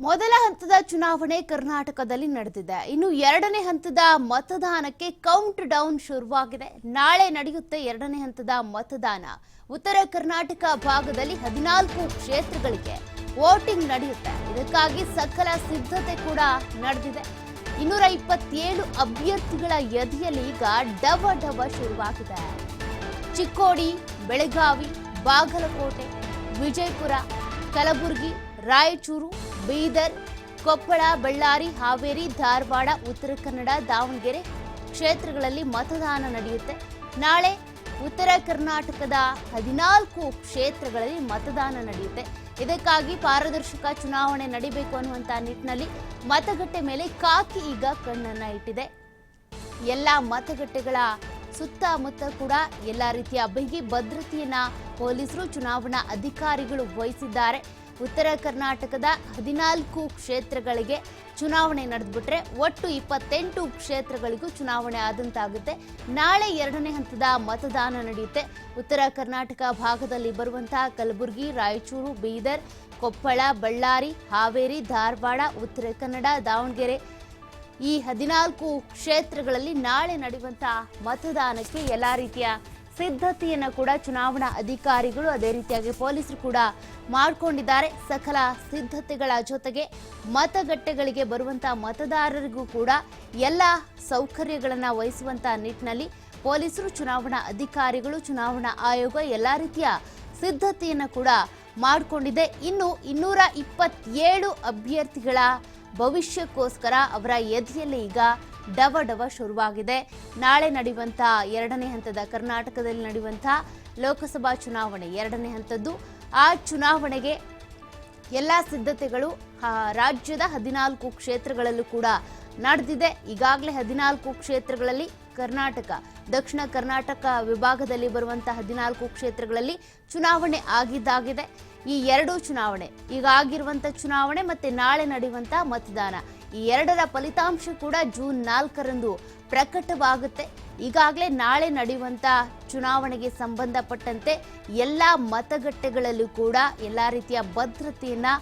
ಮೊದಲ ಹಂತದ ಚುನಾವಣೆ ಕರ್ನಾಟಕದಲ್ಲಿ ನಡೆದಿದೆ. ಇನ್ನು ಎರಡನೇ ಹಂತದ ಮತದಾನಕ್ಕೆ ಕೌಂಟ್ ಡೌನ್ ಶುರುವಾಗಿದೆ. ನಾಳೆ ನಡೆಯುತ್ತೆ ಎರಡನೇ ಹಂತದ ಮತದಾನ. ಉತ್ತರ ಕರ್ನಾಟಕ ಭಾಗದಲ್ಲಿ ಹದಿನಾಲ್ಕು ಕ್ಷೇತ್ರಗಳಿಗೆ ವೋಟಿಂಗ್ ನಡೆಯುತ್ತೆ. ಇದಕ್ಕಾಗಿ ಸಕಲ ಸಿದ್ಧತೆ ಕೂಡ ನಡೆದಿದೆ. ಇನ್ನೂರ ಇಪ್ಪತ್ತೇಳು ಅಭ್ಯರ್ಥಿಗಳ ಎದೆಯಲ್ಲಿ ಈಗ ಡವ ಡವ ಶುರುವಾಗಿದೆ. ಚಿಕ್ಕೋಡಿ, ಬೆಳಗಾವಿ, ಬಾಗಲಕೋಟೆ, ವಿಜಯಪುರ, ಕಲಬುರಗಿ, ರಾಯಚೂರು ಬೀದರ್, ಕೊಪ್ಪಳ, ಬಳ್ಳಾರಿ, ಹಾವೇರಿ, ಧಾರವಾಡ, ಉತ್ತರ ಕನ್ನಡ, ದಾವಣಗೆರೆ ಕ್ಷೇತ್ರಗಳಲ್ಲಿ ಮತದಾನ ನಡೆಯುತ್ತೆ. ನಾಳೆ ಉತ್ತರ ಕರ್ನಾಟಕದ ಹದಿನಾಲ್ಕು ಕ್ಷೇತ್ರಗಳಲ್ಲಿ ಮತದಾನ ನಡೆಯುತ್ತೆ. ಇದಕ್ಕಾಗಿ ಪಾರದರ್ಶಕ ಚುನಾವಣೆ ನಡೀಬೇಕು ಅನ್ನುವಂತ ನಿಟ್ಟಿನಲ್ಲಿ ಮತಗಟ್ಟೆ ಮೇಲೆ ಕಾಕಿ ಈಗ ಕಣ್ಣನ್ನು ಇಟ್ಟಿದೆ. ಎಲ್ಲ ಮತಗಟ್ಟೆಗಳ ಸುತ್ತಮುತ್ತ ಕೂಡ ಎಲ್ಲ ರೀತಿಯ ಬಿಗಿ ಭದ್ರತೆಯನ್ನ ಪೊಲೀಸರು, ಚುನಾವಣಾ ಅಧಿಕಾರಿಗಳು ವಹಿಸಿದ್ದಾರೆ. ಉತ್ತರ ಕರ್ನಾಟಕದ ಹದಿನಾಲ್ಕು ಕ್ಷೇತ್ರಗಳಿಗೆ ಚುನಾವಣೆ ನಡೆದ್ಬಿಟ್ರೆ ಒಟ್ಟು ಇಪ್ಪತ್ತೆಂಟು ಕ್ಷೇತ್ರಗಳಿಗೂ ಚುನಾವಣೆ ಆದಂತಾಗುತ್ತೆ. ನಾಳೆ ಎರಡನೇ ಹಂತದ ಮತದಾನ ನಡೆಯುತ್ತೆ. ಉತ್ತರ ಕರ್ನಾಟಕ ಭಾಗದಲ್ಲಿ ಬರುವಂತಹ ಕಲಬುರಗಿ, ರಾಯಚೂರು, ಬೀದರ್, ಕೊಪ್ಪಳ, ಬಳ್ಳಾರಿ, ಹಾವೇರಿ, ಧಾರವಾಡ, ಉತ್ತರ ಕನ್ನಡ, ದಾವಣಗೆರೆ ಈ ಹದಿನಾಲ್ಕು ಕ್ಷೇತ್ರಗಳಲ್ಲಿ ನಾಳೆ ನಡೆಯುವಂತಹ ಮತದಾನಕ್ಕೆ ಎಲ್ಲ ರೀತಿಯ ಸಿದ್ಧತೆಯನ್ನು ಕೂಡ ಚುನಾವಣಾ ಅಧಿಕಾರಿಗಳು ಅದೇ ರೀತಿಯಾಗಿ ಪೊಲೀಸರು ಕೂಡ ಮಾಡಿಕೊಂಡಿದ್ದಾರೆ. ಸಕಲ ಸಿದ್ಧತೆಗಳ ಜೊತೆಗೆ ಮತಗಟ್ಟೆಗಳಿಗೆ ಬರುವಂಥ ಮತದಾರರಿಗೂ ಕೂಡ ಎಲ್ಲ ಸೌಕರ್ಯಗಳನ್ನು ವಹಿಸುವಂಥ ನಿಟ್ಟಿನಲ್ಲಿ ಪೊಲೀಸರು, ಚುನಾವಣಾ ಅಧಿಕಾರಿಗಳು, ಚುನಾವಣಾ ಆಯೋಗ ಎಲ್ಲ ರೀತಿಯ ಸಿದ್ಧತೆಯನ್ನು ಕೂಡ ಮಾಡಿಕೊಂಡಿದೆ. ಇನ್ನು ಇನ್ನೂರ ಇಪ್ಪತ್ತೇಳು ಅಭ್ಯರ್ಥಿಗಳ ಭವಿಷ್ಯಕ್ಕೋಸ್ಕರ ಅವರ ಎದೆಯಲ್ಲಿ ಈಗ ಡವ ಡವ ಶುರುವಾಗಿದೆ. ನಾಳೆ ನಡೆಯುವಂಥ ಎರಡನೇ ಹಂತದ ಕರ್ನಾಟಕದಲ್ಲಿ ನಡೆಯುವಂಥ ಲೋಕಸಭಾ ಚುನಾವಣೆ ಎರಡನೇ ಹಂತದ್ದು. ಆ ಚುನಾವಣೆಗೆ ಎಲ್ಲ ಸಿದ್ಧತೆಗಳು ರಾಜ್ಯದ ಹದಿನಾಲ್ಕು ಕ್ಷೇತ್ರಗಳಲ್ಲೂ ಕೂಡ ನಡೆದಿದೆ. ಈಗಾಗಲೇ ಹದಿನಾಲ್ಕು ಕ್ಷೇತ್ರಗಳಲ್ಲಿ ಕರ್ನಾಟಕ, ದಕ್ಷಿಣ ಕರ್ನಾಟಕ ವಿಭಾಗದಲ್ಲಿ ಬರುವಂತಹ ಹದಿನಾಲ್ಕು ಕ್ಷೇತ್ರಗಳಲ್ಲಿ ಚುನಾವಣೆ ಆಗಿದ್ದಾಗಿದೆ. ಈ ಎರಡೂ ಚುನಾವಣೆ ಈಗ ಆಗಿರುವಂಥ ಚುನಾವಣೆ ಮತ್ತೆ ನಾಳೆ ನಡೆಯುವಂತ ಮತದಾನ. ಈ ಎರಡರ ಫಲಿತಾಂಶ ಕೂಡ ಜೂನ್ ನಾಲ್ಕರಂದು ಪ್ರಕಟವಾಗುತ್ತೆ. ಈಗಾಗಲೇ ನಾಳೆ ನಡೆಯುವಂಥ ಚುನಾವಣೆಗೆ ಸಂಬಂಧಪಟ್ಟಂತೆ ಎಲ್ಲ ಮತಗಟ್ಟೆಗಳಲ್ಲೂ ಕೂಡ ಎಲ್ಲ ರೀತಿಯ ಭದ್ರತೆಯನ್ನು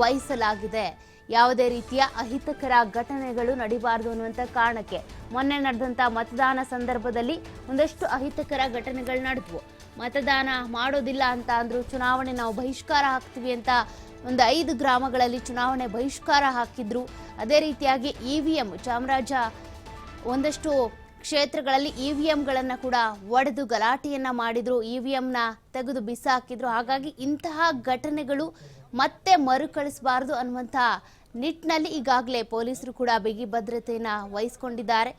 ವಹಿಸಲಾಗಿದೆ. ಯಾವುದೇ ರೀತಿಯ ಅಹಿತಕರ ಘಟನೆಗಳು ನಡಿಬಾರದು ಅನ್ನುವಂಥ ಕಾರಣಕ್ಕೆ ಮೊನ್ನೆ ನಡೆದಂಥ ಮತದಾನ ಸಂದರ್ಭದಲ್ಲಿ ಒಂದಷ್ಟು ಅಹಿತಕರ ಘಟನೆಗಳು ನಡೆದವು. ಮತದಾನ ಮಾಡೋದಿಲ್ಲ ಅಂತ ಅಂದರೂ ಚುನಾವಣೆ ನಾವು ಬಹಿಷ್ಕಾರ ಹಾಕ್ತೀವಿ ಅಂತ ಒಂದು ಐದು ಗ್ರಾಮಗಳಲ್ಲಿ ಚುನಾವಣೆ ಬಹಿಷ್ಕಾರ ಹಾಕಿದ್ರು. ಅದೇ ರೀತಿಯಾಗಿ ಇ ವಿ ಎಂ ಚಾಮರಾಜ ಒಂದಷ್ಟು ಕ್ಷೇತ್ರಗಳಲ್ಲಿ ಇ ವಿ ಎಂಗಳನ್ನು ಕೂಡ ಒಡೆದು ಗಲಾಟೆಯನ್ನ ಮಾಡಿದ್ರು. ಇ ವಿ ಎಂನ ತೆಗೆದು ಬಿಸಾಕಿದ್ರು. ಹಾಗಾಗಿ ಇಂತಹ ಘಟನೆಗಳು ಮತ್ತೆ ಮರುಕಳಿಸಬಾರದು ಅನ್ನುವಂಥ ನಿಟ್ಟಿನಲ್ಲಿ ಈಗಾಗಲೇ ಪೊಲೀಸರು ಕೂಡ ಬಿಗಿ ಭದ್ರತೆಯನ್ನು ವಹಿಸಿಕೊಂಡಿದ್ದಾರೆ.